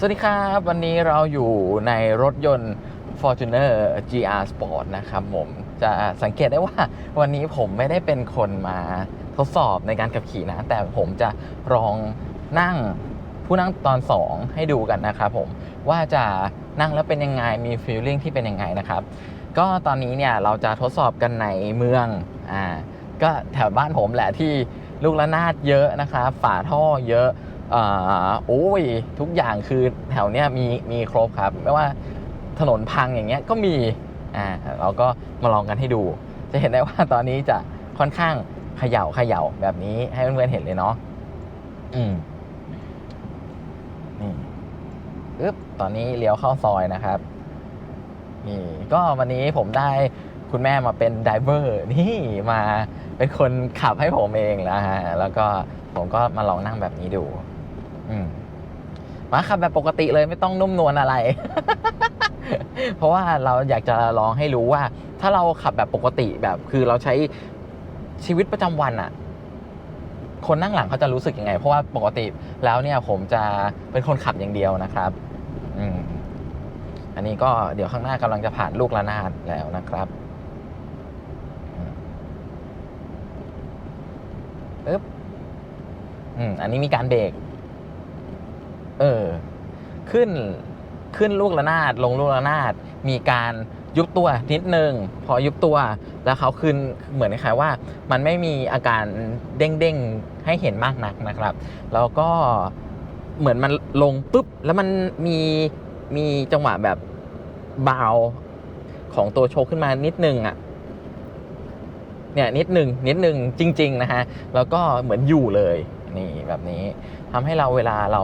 สวัสดีครับ วันนี้เราอยู่ในรถยนต์ Fortuner GR Sport นะครับผมจะสังเกตได้ว่าวันนี้ผมไม่ได้เป็นคนมาทดสอบในการขับขี่นะ แต่ผมจะลองนั่งผู้นั่งตอน 2 ให้ดูกันนะครับผมว่าจะนั่งแล้วเป็นยังไงมีฟีลลิ่งที่เป็นยังไงนะครับ ก็ตอนนี้เนี่ยเราจะทดสอบกันในเมืองอ่าก็แถวบ้านผมแหละที่ลูกระนาดเยอะนะครับฝาท่อเยอะ โอ้ยทุกอย่างคือแถวเนี้ยมีมีครบครับ ไม่ว่าถนนพังอย่างเงี้ยก็มีอ่าเราก็มาลองกันให้ดู จะเห็นได้ว่าตอนนี้จะค่อนข้างเขย่าเขย่าแบบนี้ให้เพื่อนๆเห็นเลยเนาะอืมนี่อึ๊บตอนนี้เลี้ยวเข้าซอยนะครับนี่ก็วันนี้ผมได้คุณแม่มาเป็นไดเวอร์นี่มาเป็นคนขับให้ผมเองแล้วฮะแล้วก็ผมก็มาลองนั่งแบบนี้ดู มาขับแบบปกติเลยไม่ต้องนุ่มนวลอะไร เพราะว่าเราอยากจะลองให้รู้ว่า ถ้าเราขับแบบปกติแบบคือเราใช้ชีวิตประจำวันอะคนนั่งหลังเขาจะรู้สึกยังไง เพราะว่าปกติแล้วเนี่ยผมจะเป็นคนขับอย่างเดียวนะครับอืมอันนี้ก็เดี๋ยวข้างหน้ากำลังจะผ่านลูกระนาดแล้วนะครับอืมปึ๊บอืมอันนี้มีการเบรก เออ ขึ้นขึ้นลูกระนาดลงลูกระนาดมีการยุบตัวนิดนึง พอยุบตัวแล้วเขาขึ้นเหมือนคล้ายว่า มันไม่มีอาการเด้งๆให้เห็นมากนักนะครับ แล้วก็เหมือนมันลงปุ๊บ แล้วมันมีมีจังหวะแบบเบาของตัวโชว์ขึ้นมานิดนึงอะเนี่ยนิดหนึ่งนิดหนึ่งจริง ๆ นะฮะ แล้วก็เหมือนอยู่เลยนี่แบบนี้ทำให้เราเวลาเรา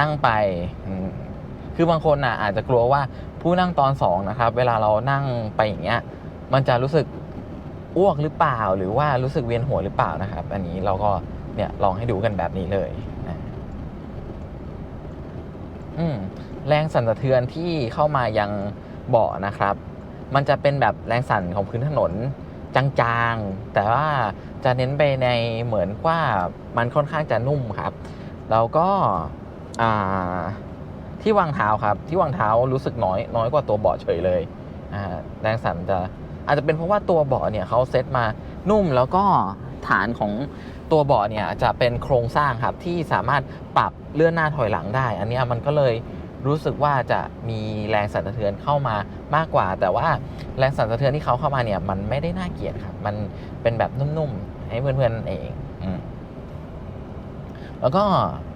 นั่งไป คือบางคนอะอาจจะกลัวว่าผู้นั่งตอนสองนะครับ เวลาเรานั่งไปอย่างเงี้ย มันจะรู้สึกอ้วกหรือเปล่า หรือว่ารู้สึกเวียนหัวหรือเปล่านะครับ อันนี้เราก็เนี่ยลองให้ดูกันแบบนี้เลยนะอืมแรงสั่นสะเทือนที่เข้ามายังเบาะนะครับ มันจะเป็นแบบแรงสั่นของพื้นถนนจางๆ แต่ว่าจะเน้นไปในเหมือนว่ามันค่อนข้างจะนุ่มครับ แล้วก็ อ่าที่วางเท้าครับ ที่วางเท้ารู้สึกน้อยน้อยกว่าตัวเบาะเฉยเลยอ่าแรงสั่นจะอาจจะเป็นเพราะว่าตัวเบาะเนี่ยเขาเซตมานุ่มแล้วก็ฐานของตัวเบาะเนี่ยจะเป็นโครงสร้างครับที่สามารถปรับเลื่อนหน้าถอยหลังได้ อันนี้มันก็เลยรู้สึกว่าจะมีแรงสั่นสะเทือนเข้ามามากกว่า แต่ว่าแรงสั่นสะเทือนที่เขาเข้ามาเนี่ยมันไม่ได้น่าเกลียดครับ มันเป็นแบบนุ่มๆให้เพื่อนๆเองอืม แล้วก็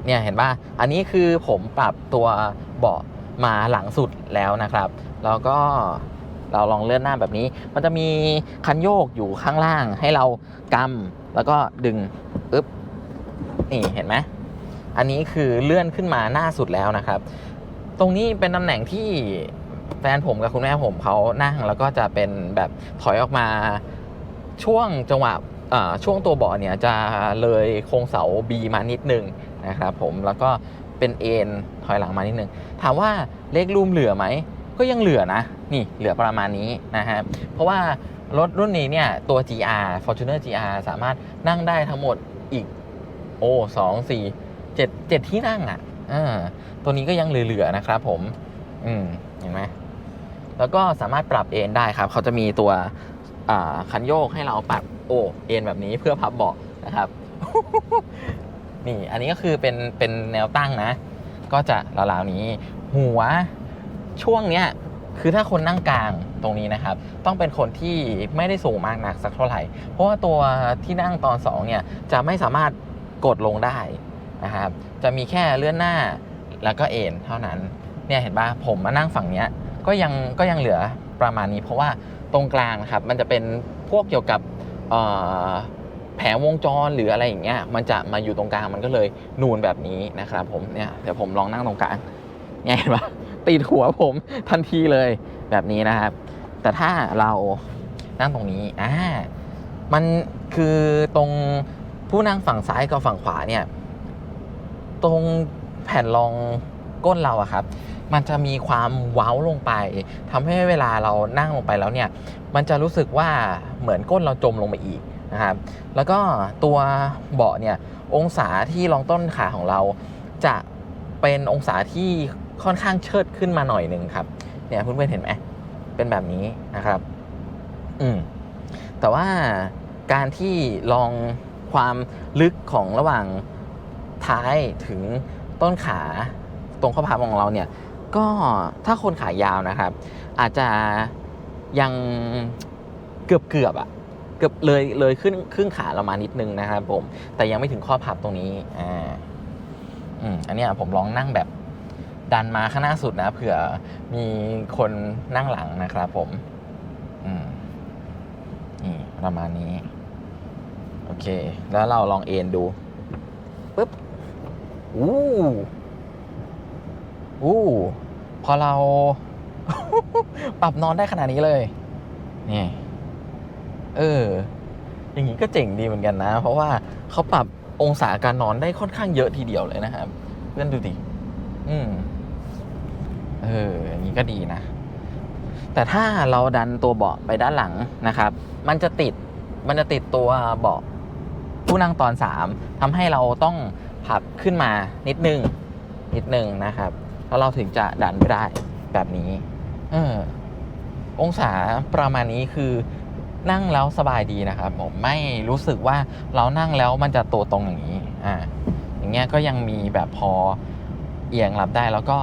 เนี่ยเห็นป่ะอันนี้คือผมปรับตัวเบาะมาหลังสุดแล้วนะครับ แล้วก็เราลองเลื่อนหน้าแบบนี้ มันจะมีคันโยกอยู่ข้างล่างให้เรากำแล้วก็ดึงอึ๊บนี่เห็นไหมอันนี้คือเลื่อนขึ้นมาหน้าสุดแล้วนะครับ ตรงนี้เป็นตำแหน่งที่แฟนผมกับคุณแม่ผมเขานั่งแล้วก็จะเป็นแบบถอยออกมาช่วงจังหวะ ช่วงตัวเบาะเนี่ยจะเลยโครงเสา B มานิดนึงนะครับผมแล้วก็เป็นเอ็นถอยหลังมานิดนึง ถามว่าเลขรูมเหลือไหม ก็ยังเหลือนะ นี่เหลือประมาณนี้นะฮะเพราะว่ารถรุ่นนี้เนี่ยตัว GR Fortuner GR สามารถนั่งได้ทั้งหมดอีก โอ้สองสี่เจ็ดเจ็ดที่นั่งอะอ่าตัวนี้ก็ยังเหลือๆนะครับผม อืมเห็นไหมแล้วก็สามารถปรับเอนได้ครับ เขาจะมีตัว คันโยกให้เราปรับโอ้เอ็นแบบนี้เพื่อพับเบาะนะครับ นี่อันนี้ก็คือเป็นเป็นแนวตั้งนะ ก็จะราวๆนี้ หัวช่วงเนี้ยคือถ้าคนนั่งกลางตรงนี้นะครับ ต้องเป็นคนที่ไม่ได้สูงมากนักสักเท่าไหร่ เพราะว่าตัวที่นั่งตอนสองเนี่ยจะไม่สามารถกดลงได้นะครับ จะมีแค่เลื่อนหน้าแล้วก็เอ็นเท่านั้น เนี่ยเห็นปะผมมานั่งฝั่งเนี้ยก็ยังก็ยังเหลือประมาณนี้เพราะว่า ตรงกลางนะครับมันจะเป็นพวกเกี่ยวกับแผงวงจรหรืออะไรอย่างเงี้ยมันจะมาอยู่ตรงกลางมันก็เลยนูนแบบนี้นะครับผมเนี่ยเดี๋ยวผมลองนั่งตรงกลางเนี่ยเห็นปะติดหัวผมทันทีเลยแบบนี้นะครับ แต่ถ้าเรานั่งตรงนี้อ่ามันคือตรงผู้นั่งฝั่งซ้ายกับฝั่งขวาเนี่ย ตรงแผ่นรองก้นเราอะครับ มันจะมีความเว้าลงไปทำให้เวลาเรานั่งลงไปแล้วเนี่ย มันจะรู้สึกว่าเหมือนก้นเราจมลงไปอีกนะครับ แล้วก็ตัวเบาะเนี่ยองศาที่รองต้นขาของเราจะเป็นองศาที่ค่อนข้างเชิดขึ้นมาหน่อยหนึ่งครับ เนี่ยเพื่อนๆเห็นไหมเป็นแบบนี้นะครับ อืมแต่ว่าการที่ลองความลึกของระหว่างท้ายถึงต้นขาตรงข้อพับของเราเนี่ย ก็ถ้าคนขายาวนะครับ อาจจะยังเกือบเกือบอะเกือบเลยเลยขึ้นครึ่งขาเรามานิดนึงนะครับผม แต่ยังไม่ถึงข้อพับตรงนี้อ่าอืมอันนี้ผมลองนั่งแบบดันมาข้างหน้าสุดนะเผื่อมีคนนั่งหลังนะครับผม อืมนี่ประมาณนี้ โอเค แล้วเราลองเอนดูปุ๊บอู้ อู้พอเราปรับนอนได้ขนาดนี้เลย นี่ เออ อย่างนี้ก็เจ๋งดีเหมือนกันนะ เพราะว่าเขาปรับองศาการนอนได้ค่อนข้างเยอะทีเดียวเลยนะครับ เพื่อนดูดิ อืม เออ อย่างนี้ก็ดีนะ แต่ถ้าเราดันตัวเบาะไปด้านหลังนะครับ มันจะติด มันจะติดตัวเบาะผู้นั่งตอนสามทำให้เราต้องพับขึ้นมานิดนึง นิดนึงนะครับ แล้วเราถึงจะดันไปได้แบบนี้เออองศาประมาณนี้คือนั่งแล้วสบายดีนะครับผมไม่รู้สึกว่าเรานั่งแล้วมันจะตัวตรงอย่างนี้อ่าอย่างเงี้ยก็ยังมีแบบพอเอียงรับได้แล้วก็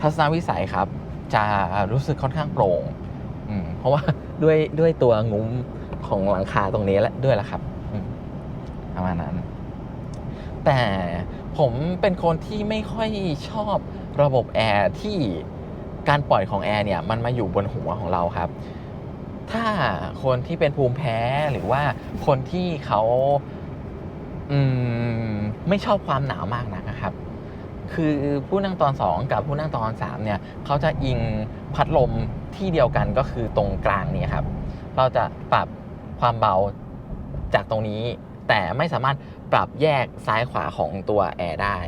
ทัศนวิสัยครับ จะรู้สึกค่อนข้างโปร่งอืมเพราะว่าด้วยด้วยตัวงุ้มของหลังคาตรงนี้แหละด้วยละครับประมาณนั้น แต่ผมเป็นคนที่ไม่ค่อยชอบระบบแอร์ที่การปล่อยของแอร์เนี่ยมันมาอยู่บนหัวของเราครับ ถ้าคนที่เป็นภูมิแพ้หรือว่าคนที่เขาอืมไม่ชอบความหนาวมากนักนะครับ คือผู้นั่งตอน 2 กับผู้นั่งตอน3เนี่ยเขาจะอิงพัดลมที่เดียวกันก็คือตรงกลางเนี่ยครับ เราจะปรับความเบาจากตรงนี้ แต่ไม่สามารถ ปรับแยกซ้ายขวาของตัวแอร์ได้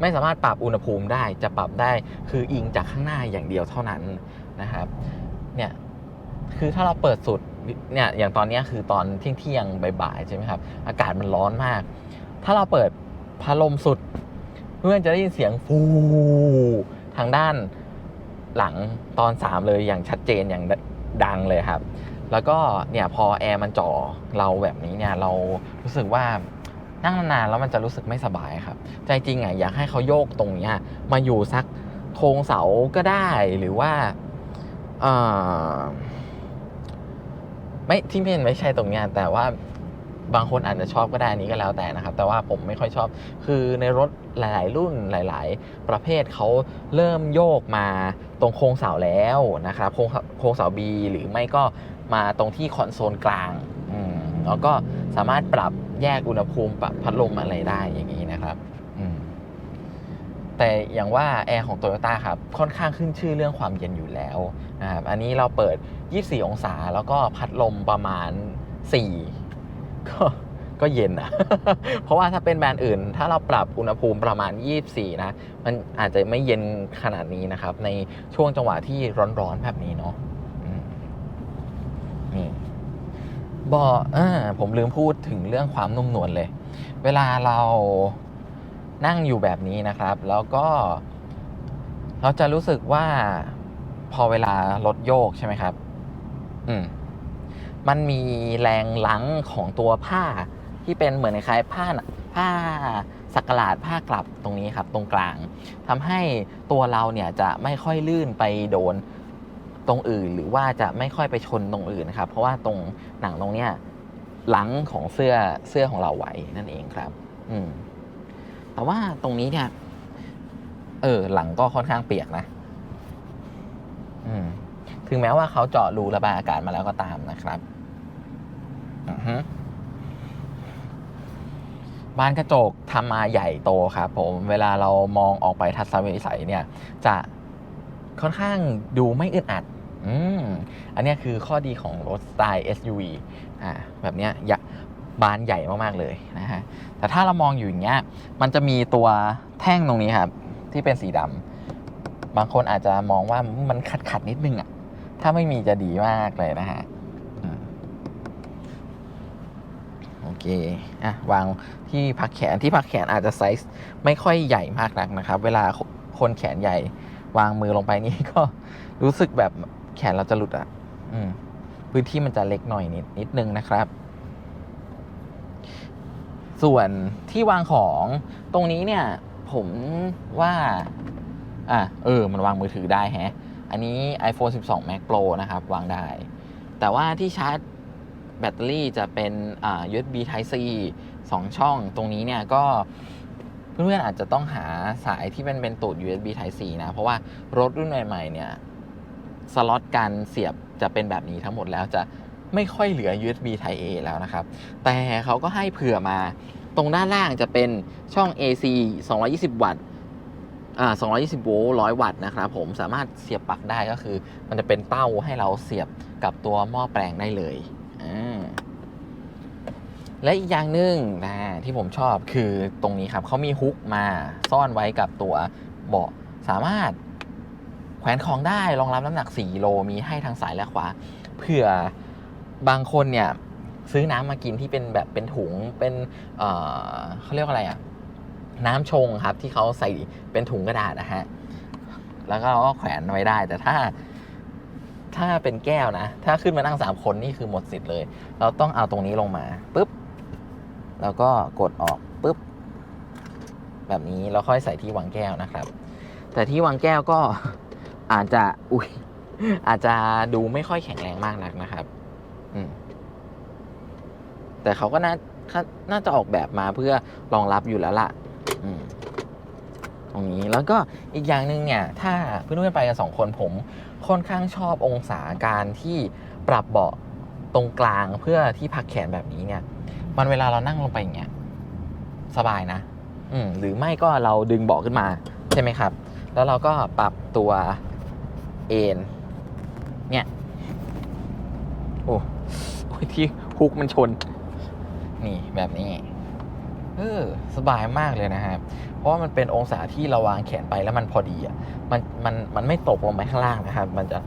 ไม่สามารถปรับอุณหภูมิได้จะปรับได้คืออิงจากข้างหน้าอย่างเดียวเท่านั้นนะครับเนี่ยคือถ้าเราเปิดสุดเนี่ยอย่างตอนนี้คือตอนเที่ยงเที่ยงๆบ่ายๆใช่ไหมครับอากาศมันร้อนมาก ถ้าเราเปิดพัดลมสุด เพื่อนจะได้ยินเสียงฟูทางด้านหลังตอนสามเลยอย่างชัดเจนอย่างดังเลยครับ แล้วก็เนี่ยพอแอร์มันจ่อเราแบบนี้เนี่ยเรารู้สึกว่า นั่งนานๆแล้วมันจะรู้สึกไม่สบายครับ ใจจริงอะอยากให้เขาโยกตรงเนี้ยมาอยู่สักโครงเสาก็ได้หรือว่าเอ่อไม่ที่ไม่ไม่ใช่ตรงเนี้ยแต่ว่าบางคนอาจจะชอบก็ได้อันนี้ก็แล้วแต่นะครับ แต่ว่าผมไม่ค่อยชอบ คือในรถหลาย ๆ รุ่นหลาย ๆ ประเภทเขาเริ่มโยกมาตรงโครงเสาแล้วนะครับโครงโครงเสา B หรือไม่ก็มาตรงที่คอนโซลกลางอืมแล้วก็ สามารถปรับแยกอุณหภูมิปรับพัดลมอะไรได้อย่างนี้นะครับแต่อย่างว่าแอร์ของโตโยต้าครับค่อนข้างขึ้นชื่อเรื่องความเย็นอยู่แล้วนะครับอันนี้เราเปิด 24 องศาแล้วก็พัดลมประมาณ 4 ก็ก็เย็นนะเพราะว่าถ้าเป็นแบรนด์อื่น ถ้าเราปรับอุณหภูมิประมาณ 24 นะ มันอาจจะไม่เย็นขนาดนี้นะครับ ในช่วงจังหวะที่ร้อนๆแบบนี้เนาะอืมนี่เบอ่าผมลืมพูดถึงเรื่องความนุ่มนวลเลย เวลาเรานั่งอยู่แบบนี้นะครับ แล้วก็ เราจะรู้สึกว่าพอเวลารถโยกใช่ไหมครับ อืม มันมีแรงลังของตัวผ้าที่เป็นเหมือนคล้ายผ้าผ้าสักหลาดผ้ากลับตรงนี้ครับ ตรงกลางทำให้ตัวเราเนี่ยจะไม่ค่อยลื่นไปโดน ตรงอื่นหรือว่าจะไม่ค่อยไปชนตรงอื่นนะครับ เพราะว่าตรงหนังตรงเนี้ยหลังของเสื้อเสื้อของเราไว้นั่นเองครับ อืมแต่ว่าตรงนี้เนี่ย เออ หลังก็ค่อนข้างเปียกนะ อืม ถึงแม้ว่าเขาเจาะรูระบายอากาศมาแล้วก็ตามนะครับอือบานกระจกทำมาใหญ่โตครับผม เวลาเรามองออกไปทัศนวิสัยเนี่ย จะค่อนข้างดูไม่อึดอัด อืมอันนี้คือข้อดีของรถสไตล์ SUV อ่าแบบเนี้ยอยะบานใหญ่มากๆเลยนะฮะแต่ถ้าเรามองอยู่อย่างเงี้ยมันจะมีตัวแท่งตรงนี้ครับที่เป็นสีดำบางคนอาจจะมองว่ามันขัดขัดนิดนึงอะถ้าไม่มีจะดีมากเลยนะฮะโอเค อะ วางที่พักแขน ที่พักแขนอาจจะไซส์ไม่ค่อยใหญ่มากนักนะครับ เวลาคนแขนใหญ่ วางมือลงไปนี่ก็รู้สึกแบบ แขนเราจะหลุดอะอพื้นที่มันจะเล็กหน่อยนิดนิดนึงนะครับ ส่วนที่วางของตรงนี้เนี่ย ผมว่า อะเออ มันวางมือถือได้แฮะ อันนี้ iPhone 12 Max Pro นะครับ วางได้ แต่ว่าที่ชาร์จแบตเตอรี่จะเป็น อ่า USB Type C 2 ช่อง ตรงนี้เนี่ยก็เพื่อนๆอาจจะต้องหาสายที่เป็นเป็นตูด USB Type C นะ เพราะว่ารถรุ่นใหม่ๆเนี่ย สล็อตการเสียบจะเป็นแบบนี้ทั้งหมดแล้วจะไม่ค่อยเหลือ USB Type A แล้วนะครับ แต่เขาก็ให้เผื่อมา ตรงด้านล่างจะเป็นช่อง AC 220 วัตต์อ่า220 โวลต์ 100 วัตต์นะครับผมสามารถเสียบปลั๊กได้ก็คือ มันจะเป็นเต้าให้เราเสียบกับตัวหม้อแปลงได้เลยอ่าและอีกอย่างหนึ่งนะที่ผมชอบคือตรงนี้ครับเขามีฮุกมาซ่อนไว้กับตัวเบาะสามารถ แขวนของได้รองรับน้ำหนัก 4 โลมีให้ทางซ้ายและขวาเผื่อบางคนเนี่ยซื้อน้ำมากินที่เป็นแบบเป็นถุงเป็นเอ่อเขาเรียกว่าอะไรอะน้ำชงครับที่เขาใส่เป็นถุงกระดาษนะฮะแล้วก็แขวนไว้ได้ แต่ถ้าถ้าเป็นแก้วนะ ถ้าขึ้นมานั่งสามคนนี่คือหมดสิทธิ์เลย เราต้องเอาตรงนี้ลงมาปุ๊บแล้วก็กดออกปุ๊บแบบนี้แล้วค่อยใส่ที่วางแก้วนะครับ แต่ที่วางแก้วก็ อาจจะอุ้ยอาจจะดูไม่ค่อยแข็งแรงมากนักนะครับ อืมแต่เขาก็น่าน่าจะออกแบบมาเพื่อรองรับอยู่แล้วล่ะอืมตรงนี้แล้วก็อีกอย่างหนึ่งเนี่ย ถ้าเพื่อนๆไปกันสองคนผมค่อนข้างชอบองศาการที่ปรับเบาะตรงกลางเพื่อที่พักแขนแบบนี้เนี่ย มันเวลาเรานั่งลงไปอย่างเงี้ยสบายนะ อืมหรือไม่ก็เราดึงเบาะขึ้นมา ใช่ไหมครับ แล้วเราก็ปรับตัว เอ็นเนี่ย โอ้โอ้ยที่ฮุกมันชน นี่แบบนี้ เออ สบายมากเลยนะครับ เพราะว่ามันเป็นองศาที่เราวางแขนไปแล้วมันพอดีอะ มัน มัน มันไม่ตกลงไปข้างล่างนะครับ มันจะ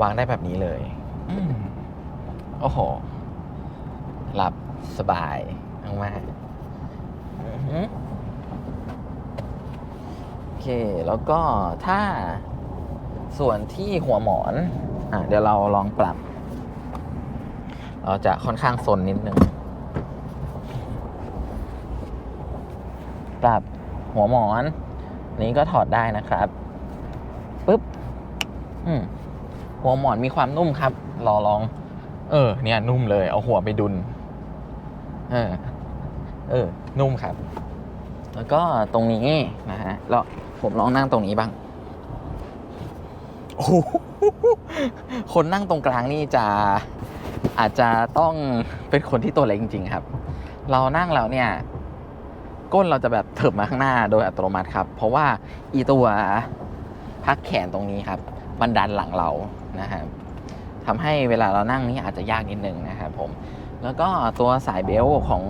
วางได้แบบนี้เลยอืมโอ้โห หลับสบายมากๆอือหือโอเค แล้วก็ถ้า ส่วนที่หัวหมอนอะเดี๋ยวเราลองปรับ เราจะค่อนข้างซนนิดนึงปรับหัวหมอน นี้ก็ถอดได้นะครับปุ๊บอืมหัวหมอนมีความนุ่มครับ รอลอง เออ เนี่ย นุ่มเลย เอาหัวไปดุนเออ เออ นุ่มครับ แล้วก็ตรงนี้นะฮะแล้วผมลองนั่งตรงนี้บ้าง โอ้โหคนนั่งตรงกลางนี่จะอาจจะต้องเป็นคนที่ตัวเล็กจริง ๆ ครับ เรานั่งแล้วเนี่ยก้นเราจะแบบเถิบมาข้างหน้าโดยอัตโนมัติครับ เพราะว่าอีตัวพักแขนตรงนี้ครับมันดันหลังเรานะครับทำให้เวลาเรานั่งนี่อาจจะยากนิดนึงนะครับผม แล้วก็ตัวสายเบลต์ของ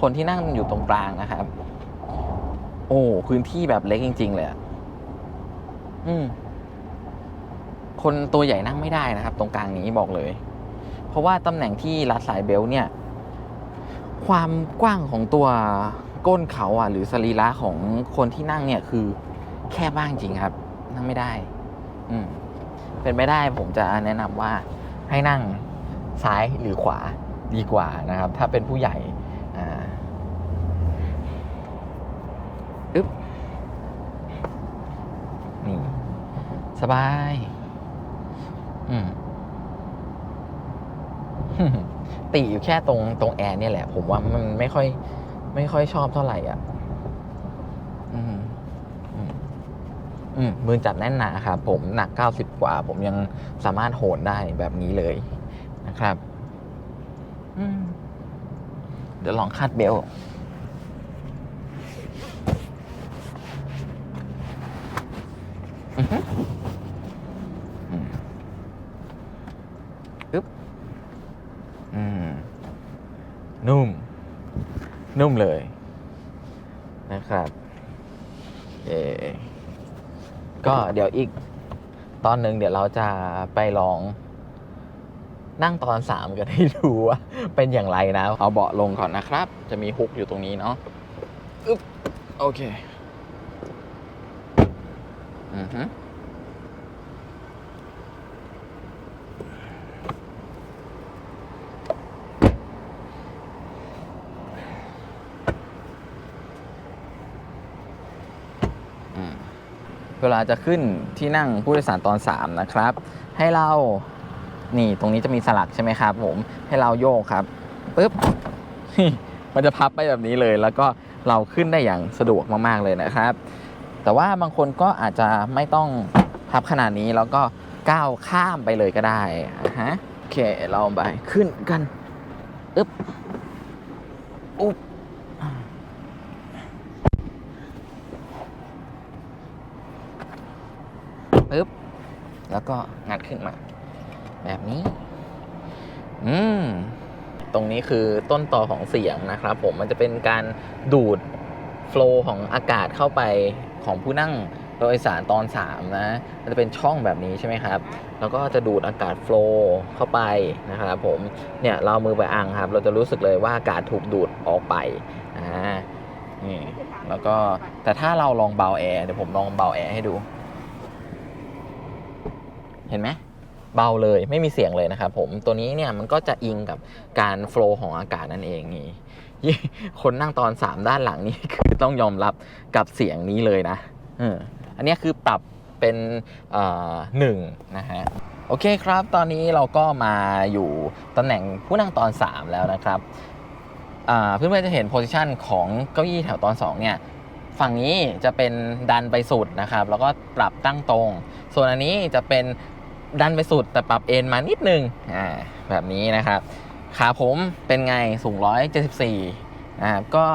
คนที่นั่งอยู่ตรงกลางนะครับ โอ้พื้นที่แบบเล็กจริง ๆ เลยอืม คนตัวใหญ่นั่งไม่ได้นะครับ ตรงกลางนี้บอกเลย เพราะว่าตำแหน่งที่รัดสายเบลต์เนี่ย ความกว้างของตัวก้นเขาอะ หรือสรีระของคนที่นั่งเนี่ยคือแค่บ้างจริงครับ นั่งไม่ได้ อืมเป็นไม่ได้ผมจะแนะนำว่าให้นั่งซ้ายหรือขวาดีกว่านะครับ ถ้าเป็นผู้ใหญ่อ่าอึ๊บนี่ สบาย ติอยู่แค่ตรงตรงแอร์เนี่ยแหละ ผมว่ามันไม่ค่อย ไม่ค่อยชอบเท่าไหร่อะ อืมอืมอืมมือจับแน่นหนาครับผมหนัก90กว่า ผมยังสามารถโหนได้แบบนี้เลยนะครับ อืม เดี๋ยวลองคาดเบลต์อือฮึอืมอึ๊บ อืม นุ่ม นุ่มเลยนะครับเอก็เดี๋ยวอีกตอนหนึ่งเดี๋ยวเราจะไปลอง นั่งตอนสามกันให้ดูว่าเป็นอย่างไรนะ เอาเบาะลงก่อนนะครับ จะมีฮุกอยู่ตรงนี้เนาะอึ๊บโอเค อือฮึ ลาจะขึ้นที่นั่งผู้โดยสารตอน 3 นะครับ ให้เรานี่ตรงนี้จะมีสลักใช่ไหมครับผมให้เราโยกครับปึ๊บมันจะพับไปแบบนี้เลย แล้วก็เราขึ้นได้อย่างสะดวกมากๆเลยนะครับ แต่ว่าบางคนก็อาจจะไม่ต้องพับขนาดนี้แล้วก็ก้าวข้ามไปเลยก็ได้ฮะโอเคเราไปขึ้นกันอึ๊บอุ๊บ ปึ๊บ แล้วก็งัดขึ้นมา แบบนี้ อืม ตรงนี้คือต้นต่อของเสียงนะครับ ผมมันจะเป็นการดูดโฟล์ของอากาศเข้าไปของผู้นั่งโดยสารตอน 3 นะ มันจะเป็นช่องแบบนี้ใช่ไหมครับ แล้วก็จะดูดอากาศโฟล์เข้าไปนะครับผม เนี่ยเราเอามือไปอังครับ เราจะรู้สึกเลยว่าอากาศถูกดูดออกไป อ่า นี่ แล้วก็ แต่ถ้าเราลองเบาแอร์ เดี๋ยวผมลองเบาแอร์ให้ดู เห็นไหมเบาเลยไม่มีเสียงเลยนะครับผมตัวนี้เนี่ยมันก็จะอิงกับการโฟล์ของอากาศนั่นเองนี่คนนั่งตอน 3 ด้านหลังนี่คือต้องยอมรับกับเสียงนี้เลยนะอันนี้คือปรับเป็นหนึ่งนะฮะโอเคครับ ตอนนี้เราก็มาอยู่ตำแหน่งผู้นั่งตอน 3 แล้วนะครับเพื่อนๆจะเห็นโพซิชันของเก้าอี้แถวตอน 2 เนี่ยฝั่งนี้จะเป็นดันไปสุดนะครับ แล้วก็ปรับตั้งตรง ส่วนอันนี้จะเป็น ดันไปสุดแต่ปรับเอ็นมานิดนึงอ่าแบบนี้นะครับขาผมเป็นไงสูง 174นะครับก็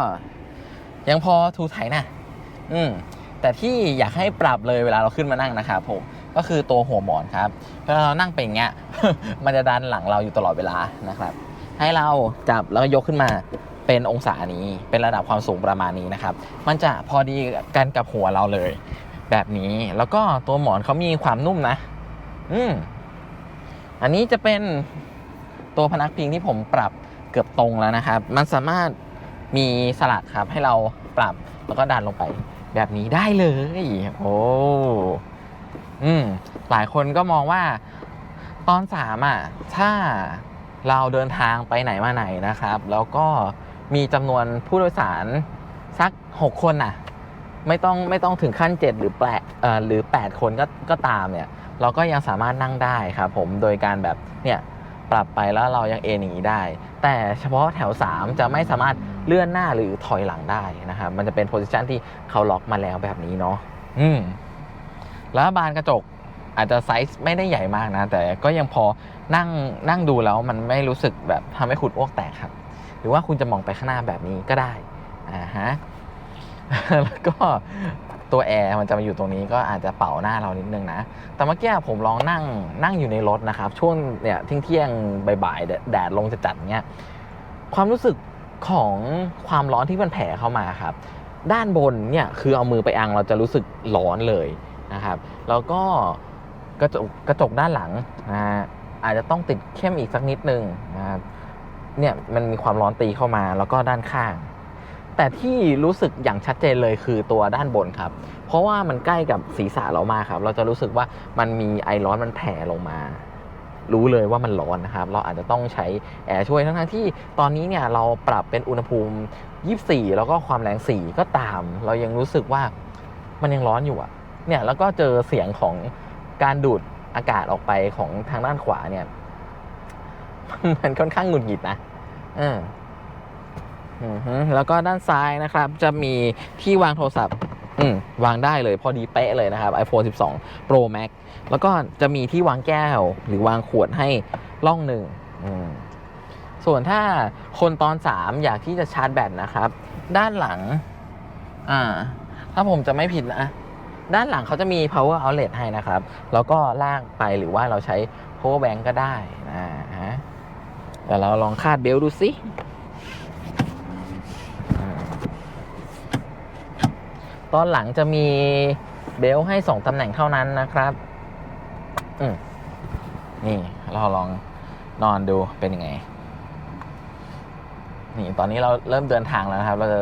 ยังพอทูไถนะอืมแต่ที่อยากให้ปรับเลยเวลาเราขึ้นมานั่งนะครับผมก็คือตัวหัวหมอนครับเวลาเรานั่งเป็นอย่างเงี้ยมันจะดันหลังเราอยู่ตลอดเวลานะครับ ให้เราจับแล้วก็ยกขึ้นมาเป็นองศานี้เป็นระดับความสูงประมาณนี้นะครับ มันจะพอดีกันกับหัวเราเลย แบบนี้แล้วก็ตัวหมอนเขามีความนุ่มนะ อืมอันนี้จะเป็นตัวพนักพิงที่ผมปรับเกือบตรงแล้วนะครับ มันสามารถมีสลักครับให้เราปรับแล้วก็ดันลงไป แบบนี้ได้เลย โอ้อืมหลายคนก็มองว่าตอนสามอะ ถ้าเราเดินทางไปไหนมาไหนนะครับ แล้วก็มีจำนวนผู้โดยสารสัก 6 คนน่ะ ไม่ต้องไม่ต้องถึงขั้น 7 หรือแปดเอ่อหรือ 8 คนก็ก็ตามเนี่ย เราก็ยังสามารถนั่งได้ครับผมโดยการแบบเนี่ยปรับไปแล้วเรายังเอนอย่างนี้ได้ แต่เฉพาะแถว 3 จะไม่สามารถเลื่อนหน้าหรือถอยหลังได้นะครับ มันจะเป็นโพสิชันที่เขาล็อกมาแล้วแบบนี้เนาะอืมแล้วบานกระจกอาจจะไซส์ไม่ได้ใหญ่มากนะ แต่ก็ยังพอนั่งนั่งดูแล้วมันไม่รู้สึกแบบทำให้คุณอ้วกแตกครับ หรือว่าคุณจะมองไปข้างหน้าแบบนี้ก็ได้อ่าฮะแล้วก็ ตัวแอร์มันจะมาอยู่ตรงนี้ก็อาจจะเป่าหน้าเรานิดนึงนะ แต่เมื่อกี้ผมลองนั่งนั่งอยู่ในรถนะครับ ช่วงเนี่ยเที่ยงเที่ยงๆบ่ายๆแดดลงจะจัดๆเงี้ยความรู้สึกของความร้อนที่มันแผ่เข้ามาครับ ด้านบนเนี่ยคือเอามือไปอังเราจะรู้สึกร้อนเลยนะครับแล้วก็กระจกกระจกด้านหลังนะฮะอาจจะต้องติดเข้มอีกสักนิดนึงนะครับเนี่ยมันมีความร้อนตีเข้ามาแล้วก็ด้านข้าง แต่ที่รู้สึกอย่างชัดเจนเลยคือตัวด้านบนครับ เพราะว่ามันใกล้กับศีรษะเรามากครับ เราจะรู้สึกว่ามันมีไอร้อนมันแผ่ลงมา รู้เลยว่ามันร้อนนะครับ เราอาจจะต้องใช้แอร์ช่วยทั้งๆที่ตอนนี้เนี่ยเราปรับเป็นอุณหภูมิ 24 แล้วก็ความแรง 4 ก็ตาม เรายังรู้สึกว่ามันยังร้อนอยู่อะเนี่ยแล้วก็เจอเสียงของการดูดอากาศออกไปของทางด้านขวาเนี่ย มันค่อนข้างหงุดหงิดนะ เออ อือฮึแล้วก็ด้านซ้ายนะครับจะมีที่วางโทรศัพท์อืมวางได้เลยพอดีเป๊ะเลยนะครับ iPhone 12 Pro Max แล้วก็จะมีที่วางแก้วหรือวางขวดให้ล่องหนึ่งอืมส่วนถ้าคนตอน 3 อยากที่จะชาร์จแบตนะครับ ด้านหลัง อ่า ถ้าผมจะไม่ผิดนะ ด้านหลังเขาจะมี power outlet ให้นะครับ แล้วก็ลากไปหรือว่าเราใช้ power bank ก็ได้นะฮะเดี๋ยวเราลองคาดเบลต์ดูสิ ตอนหลังจะมีเบลให้สองตำแหน่งเท่านั้นนะครับ อืมนี่เราลองนอนดูเป็นยังไง นี่ตอนนี้เราเริ่มเดินทางแล้วครับ เราจะ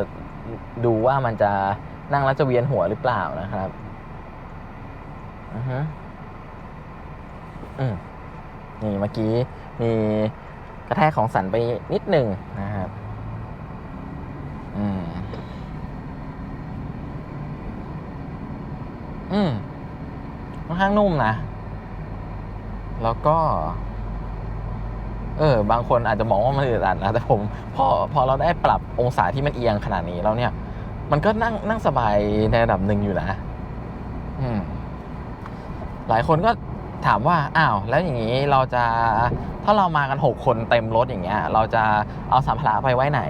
ดูว่ามันจะนั่งแล้วจะเวียนหัวหรือเปล่านะครับอือฮึอืมนี่เมื่อกี้มีกระแทกของสันไปนิดหนึ่งนะครับ อืม อืมค่อนข้างนุ่มนะ แล้วก็ เออ บางคนอาจจะมองว่ามันอึดอัดนะแต่ผมพอพอเราได้ปรับองศาที่มันเอียงขนาดนี้แล้วเนี่ย มันก็นั่งนั่งสบายในระดับหนึ่งอยู่นะ อืม หลายคนก็ถามว่า อ้าว แล้วอย่างนี้เราจะ ถ้าเรามากันหกคนเต็มรถอย่างเงี้ย เราจะเอาสัมภาระไปไว้ไหน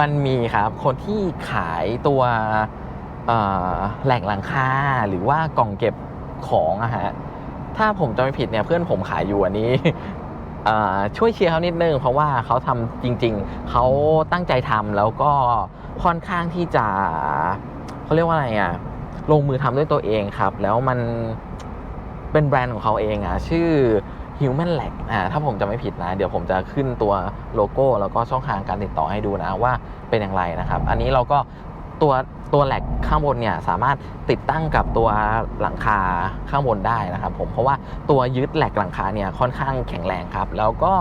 มันมีครับ คนที่ขายตัว แหลกหลังคาหรือว่ากล่องเก็บของอะฮะถ้าผมจำไม่ผิดเนี่ยเพื่อนผมขายอยู่อันนี้ช่วยเชียร์เขานิดนึงเพราะว่าเขาทำจริง ๆ เขาตั้งใจทำแล้วก็ค่อนข้างที่จะเขาเรียกว่าอะไรอะลงมือทำด้วยตัวเองครับ แล้วมันเป็นแบรนด์ของเขาเองอะชื่อ Human l a g อ่าถ้าผมจะไม่ผิดนะ เดี๋ยวผมจะขึ้นตัวโลโก้ แล้วก็ช่องทางการติดต่อให้ดูนะว่าเป็นอย่างไรนะครับ อันนี้เราก็ ตัวตัวแหลกข้างบนเนี่ยสามารถติดตั้งกับตัวหลังคาข้างบนได้นะครับผมเพราะว่าตัวยึดแหลกหลังคาเนี่ยค่อนข้างแข็งแรงครับ แล้วก็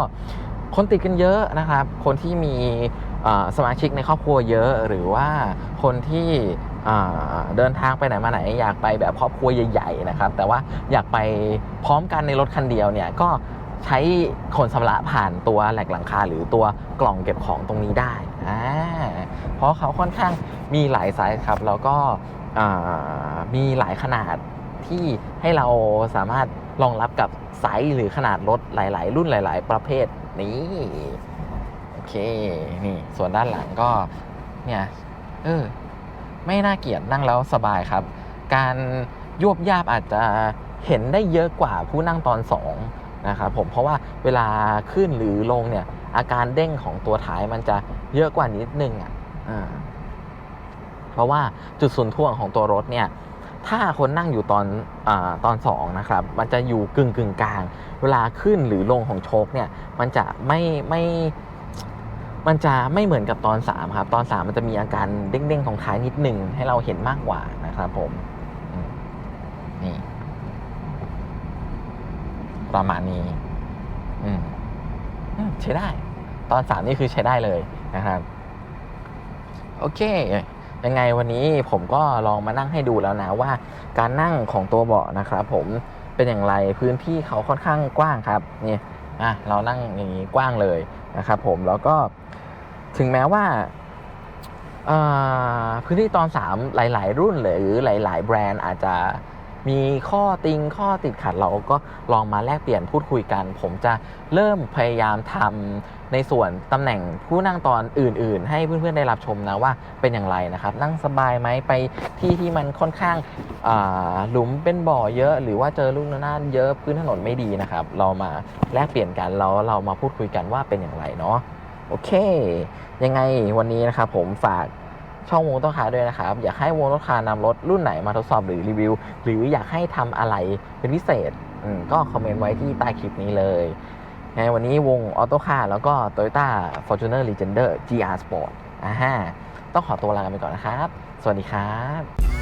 คนติดกันเยอะนะครับ คนที่มีสมาชิกในครอบครัวเยอะหรือว่าคนที่เอ่อเดินทางไปไหนมาไหนอยากไปแบบครอบครัวใหญ่ๆนะครับ แต่ว่าอยากไปพร้อมกันในรถคันเดียวเนี่ยก็ใช้ขนสำระผ่านตัวแหลกหลังคาหรือตัวกล่องเก็บของตรงนี้ได้ อ่าเพราะเขาค่อนข้างมีหลายไซส์ครับ แล้วก็มีหลายขนาดที่ให้เราสามารถรองรับกับไซส์หรือขนาดรถหลาย ๆ รุ่นหลาย ๆ ประเภทนี้โอเคนี่ส่วนด้านหลังก็เนี่ยเออไม่น่าเกลียดนั่งแล้วสบายครับ การยวบยาบอาจจะเห็นได้เยอะกว่าผู้นั่งตอนสองนะครับผมเพราะว่าเวลาขึ้นหรือลงเนี่ย อาการเด้งของตัวท้ายมันจะเยอะกว่านิดนึงอะอ่าเพราะว่าจุดศูนย์ถ่วงของตัวรถเนี่ย ถ้าคนนั่งอยู่ตอนอตอนสองนะครับ มันจะอยู่กึ่งกึ่งกลาง เวลาขึ้นหรือลงของโชคเนี่ย มันจะไม่ไม่ มันจะไม่เหมือนกับตอน3ครับ ตอน3มันจะมีอาการเด้งๆของท้ายนิดหนึ่งให้เราเห็นมากกว่านะครับผมนี่ประมาณนี้ อืมอืมใช้ได้ ตอน 3 นี่คือใช้ได้เลยนะครับ โอเค ยังไงวันนี้ผมก็ลองมานั่งให้ดูแล้วนะว่า การนั่งของตัวเบาะนะครับผมเป็นอย่างไรพื้นที่เขาค่อนข้างกว้างครับนี่อะเรานั่งอย่างนี้กว้างเลยนะครับผมแล้วก็ถึงแม้ว่าพื้นที่ตอน 3 หลาย ๆ รุ่นหรือหลาย ๆ แบรนด์อาจจะ มีข้อติงข้อติดขัดเราก็ลองมาแลกเปลี่ยนพูดคุยกัน ผมจะเริ่มพยายามทำในส่วนตำแหน่งผู้นั่งตอนอื่น ๆ ให้เพื่อนๆได้รับชมนะว่าเป็นอย่างไรนะครับ นั่งสบายไหมไปที่ที่มันค่อนข้างาหลุมเป็นบ่อเยอะ หรือว่าเจอลูกระนาดเยอะพื้นถนนไม่ดีนะครับ เรามาแลกเปลี่ยนกันแล้วเรามาพูดคุยกันว่าเป็นอย่างไรเนาะโอเค ยังไงวันนี้นะครับผมฝาก ช่องวงต้นคาด้วยนะครับ อยากให้วงต้นคานำรถรุ่นไหนมาทดสอบหรือรีวิว หรืออยากให้ทำอะไรเป็นพิเศษก็คอมเมนต์ไว้ที่ใต้คลิปนี้เลยไงวันนี้วงออโต้คาแล้วก็ Toyota Fortuner Legender GR Sport อ่าฮะต้องขอตัวลากันไปก่อนนะครับ สวัสดีครับ